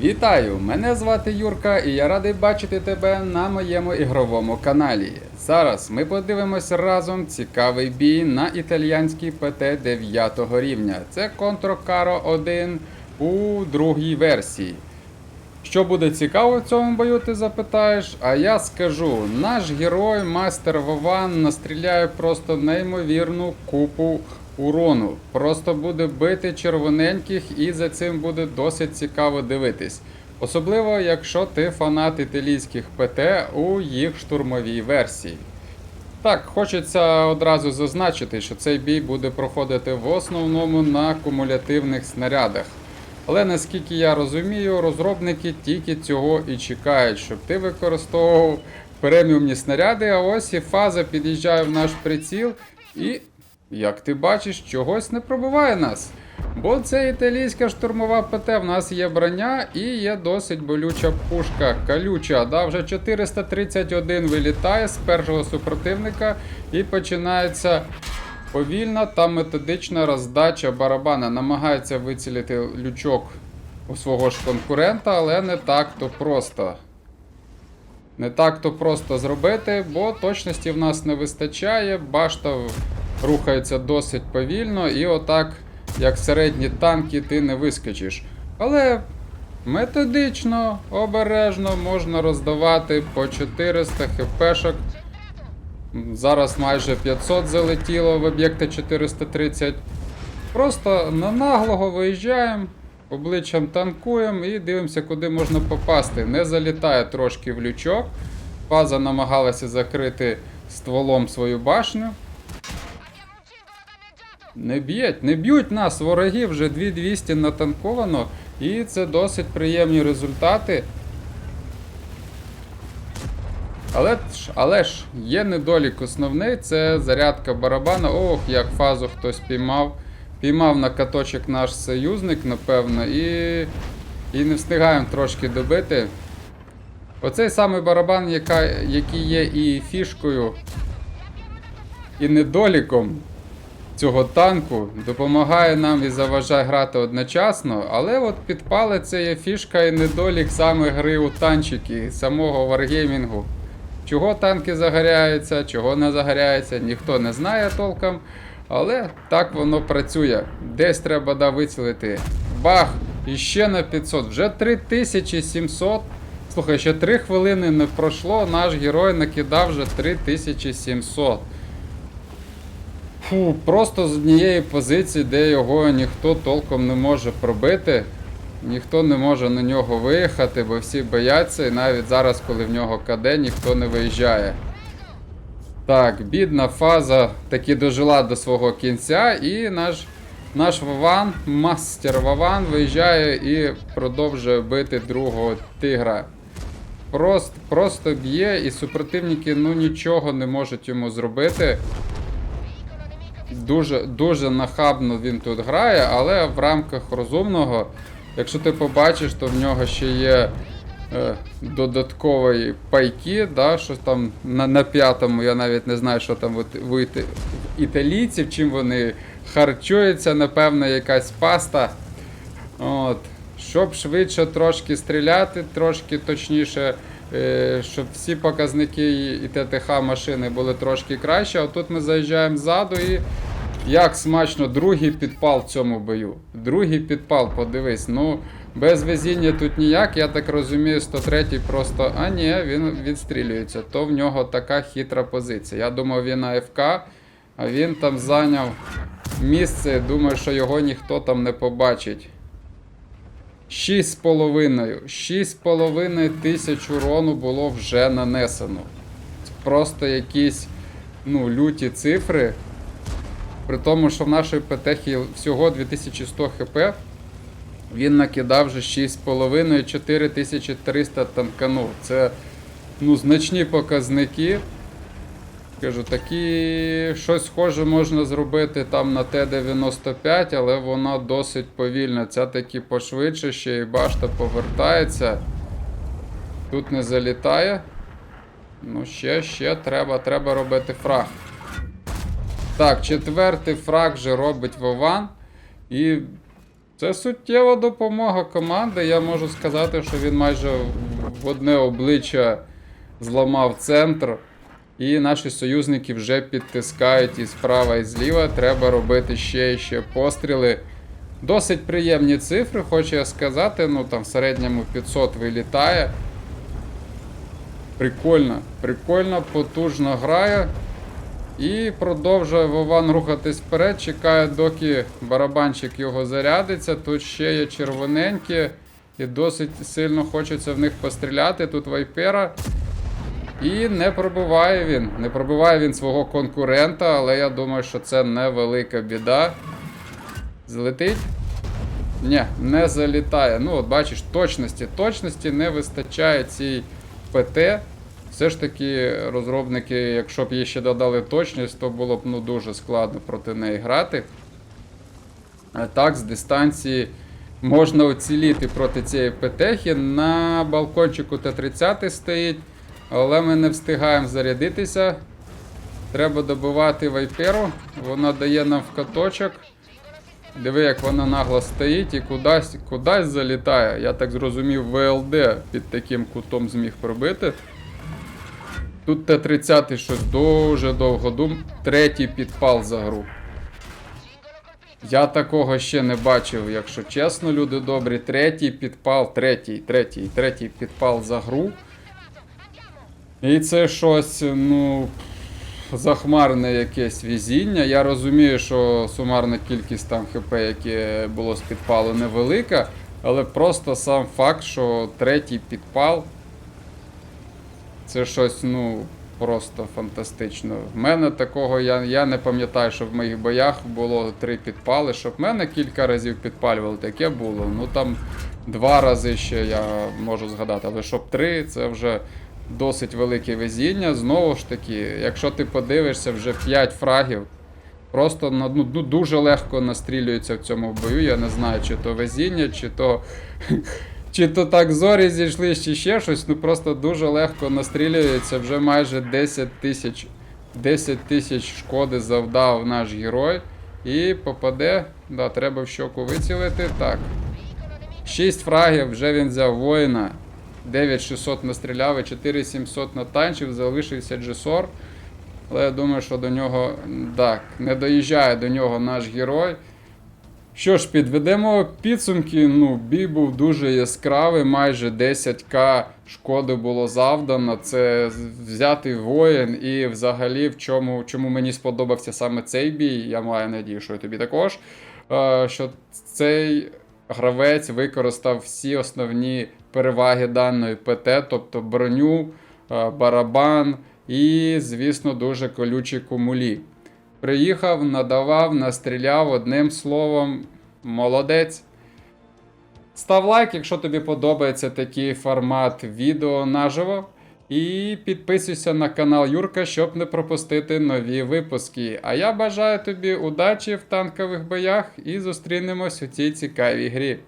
Вітаю! Мене звати Юрка і я радий бачити тебе на моєму ігровому каналі. Зараз ми подивимось разом цікавий бій на італіянській ПТ 9 рівня. Це Contro Caro 1 у другій версії. Що буде цікаво в цьому бою, ти запитаєш? А я скажу: наш герой, мастер Вован, настріляє просто неймовірну купу урону. Просто буде бити червоненьких, і за цим буде досить цікаво дивитись. Особливо, якщо ти фанат італійських ПТ у їх штурмовій версії. Так, хочеться одразу зазначити, що цей бій буде проходити в основному на кумулятивних снарядах. Але наскільки я розумію, розробники тільки цього і чекають, щоб ти використовував преміумні снаряди, а ось і фаза під'їжджає в наш приціл і, як ти бачиш, чогось не пробиває нас. Бо це італійська штурмова ПТ, в нас є броня і є досить болюча пушка калюча. Да, вже 431 вилітає з першого супротивника і починається Повільна та методична роздача барабана намагається вицілити лючок у свого ж конкурента, але не так то просто. Не так то просто зробити, бо точності в нас не вистачає, башта рухається досить повільно, і отак, як середні танки, ти не вискочиш. Але методично, обережно можна роздавати по 400 хпшок. Зараз майже 500 залетіло в об'єкта 430. Просто на наглого виїжджаємо, обличчям танкуємо і дивимося, куди можна попасти. Не залітає трошки в лючок. Фаза намагалася закрити стволом свою башню. Не б'ють, не б'ють нас, вороги вже 2200 натанковано, і це досить приємні результати. Але ж, але ж є недолік основний, це зарядка барабана. Ох, як фазу хтось піймав. Піймав на каточок наш союзник, напевно, і, і не встигаємо трошки добити. Оцей самий барабан, яка, який є і фішкою, і недоліком цього танку, допомагає нам і заважає грати одночасно, але от підпали це є фішка і недолік саме гри у танчики, самого варгеймінгу. Чого танки загоряються, чого не загоряються, ніхто не знає толком. Але так воно працює. Десь треба да вицілити. Бах! І ще на 500. Вже 3700. Слухай, ще 3 хвилини не пройшло, наш герой накидав вже 3700. Фу, просто з однієї позиції, де його ніхто толком не може пробити. Ніхто не може на нього виїхати, бо всі бояться, і навіть зараз, коли в нього КД, ніхто не виїжджає. Так, бідна фаза таки дожила до свого кінця, і наш наш Вован, мастер Вован, виїжджає і продовжує бити другого тигра. Просто, просто б'є, і супротивники ну нічого не можуть йому зробити. Дуже, дуже нахабно він тут грає, але в рамках розумного. Якщо ти побачиш, то в нього ще є е, додаткові пайки, да, що там на, на п'ятому, я навіть не знаю, що там в, в, іт- італійців, чим вони харчуються, напевно, якась паста. От. Щоб швидше трошки стріляти, трошки точніше, е, щоб всі показники і ТТХ машини були трошки краще. А тут ми заїжджаємо ззаду і як смачно, другий підпал в цьому бою. Другий підпал, подивись. Ну, без везіння тут ніяк, я так розумію, 103-й просто. А ні, він відстрілюється. То в нього така хитра позиція. Я думав, він АФК, а він там зайняв місце. Думаю, що його ніхто там не побачить. 6,5. 6,5 тисяч урону було вже нанесено. Просто якісь ну, люті цифри. При тому, що в нашої ПТХі всього 2100 хп, він накидав вже 6,5 4300 танканув. Це ну, значні показники. Кажу, такі щось схоже можна зробити там на Т-95, але вона досить повільна. Ця таки пошвидше ще і башта повертається. Тут не залітає. Ну, ще, ще треба, треба робити фраг. Так, четвертий фраг вже робить Вован. І Це суттєва допомога команди. Я можу сказати, що він майже в одне обличчя зламав центр. І наші союзники вже підтискають і справа, і зліва. Треба робити ще і ще постріли. Досить приємні цифри, хочу я сказати. Ну там в середньому 500 вилітає. Прикольно, прикольно, потужно грає. І продовжує Вован рухатись вперед, чекає, доки барабанчик його зарядиться. Тут ще є червоненькі. І досить сильно хочеться в них постріляти. Тут вайпера. І не пробиває він. Не пробиває він свого конкурента, але я думаю, що це невелика біда. Злетить? Ні, не залітає. Ну, от бачиш, точності. Точності не вистачає цій ПТ. Все ж таки, розробники, якщо б їй ще додали точність, то було б ну, дуже складно проти неї грати. А так, з дистанції можна оціліти проти цієї ПТХи. На балкончику Т-30 стоїть, але ми не встигаємо зарядитися. Треба добивати вайперу. Вона дає нам каточок. Диви, як вона нагло стоїть і кудись, кудись залітає. Я так зрозумів, ВЛД під таким кутом зміг пробити. Тут Т-30 щось дуже довго дум. Третій підпал за гру. Я такого ще не бачив, якщо чесно, люди добрі. Третій підпал, третій, третій, третій підпал за гру. І це щось, ну. Захмарне якесь візіння. Я розумію, що сумарна кількість там ХП, яке було з підпалу, невелика, але просто сам факт, що третій підпал. Це щось, ну, просто фантастично. В мене такого я, я не пам'ятаю, що в моїх боях було три підпали. Щоб мене кілька разів підпалювали, таке було. Ну там два рази ще я можу згадати, але щоб три, це вже досить велике везіння. Знову ж таки, якщо ти подивишся, вже 5 фрагів. Просто ну, дуже легко настрілюється в цьому бою. Я не знаю, чи то везіння, чи то. Чи то так зорі зійшли, чи ще щось, ну просто дуже легко настрілюється. Вже майже 10 тисяч 10 тисяч шкоди завдав наш герой. І попаде. Да, треба в щоку вицілити. Так. 6 фрагів, вже він взяв воїна. 9600 настріляв і 4700 натанчив, залишився Джесор. Але я думаю, що до нього так, не доїжджає до нього наш герой. Що ж, підведемо підсумки. Ну, бій був дуже яскравий, майже 10к шкоди було завдано. Це взятий воїн, і взагалі в чому, чому мені сподобався саме цей бій. Я маю надію, що і тобі також. е, Що цей гравець використав всі основні переваги даної ПТ, тобто броню, е, барабан і, звісно, дуже колючі кумулі. Приїхав, надавав, настріляв одним словом. Молодець. Став лайк, якщо тобі подобається такий формат відео наживо. І підписуйся на канал Юрка, щоб не пропустити нові випуски. А я бажаю тобі удачі в танкових боях і зустрінемось у цій цікавій грі.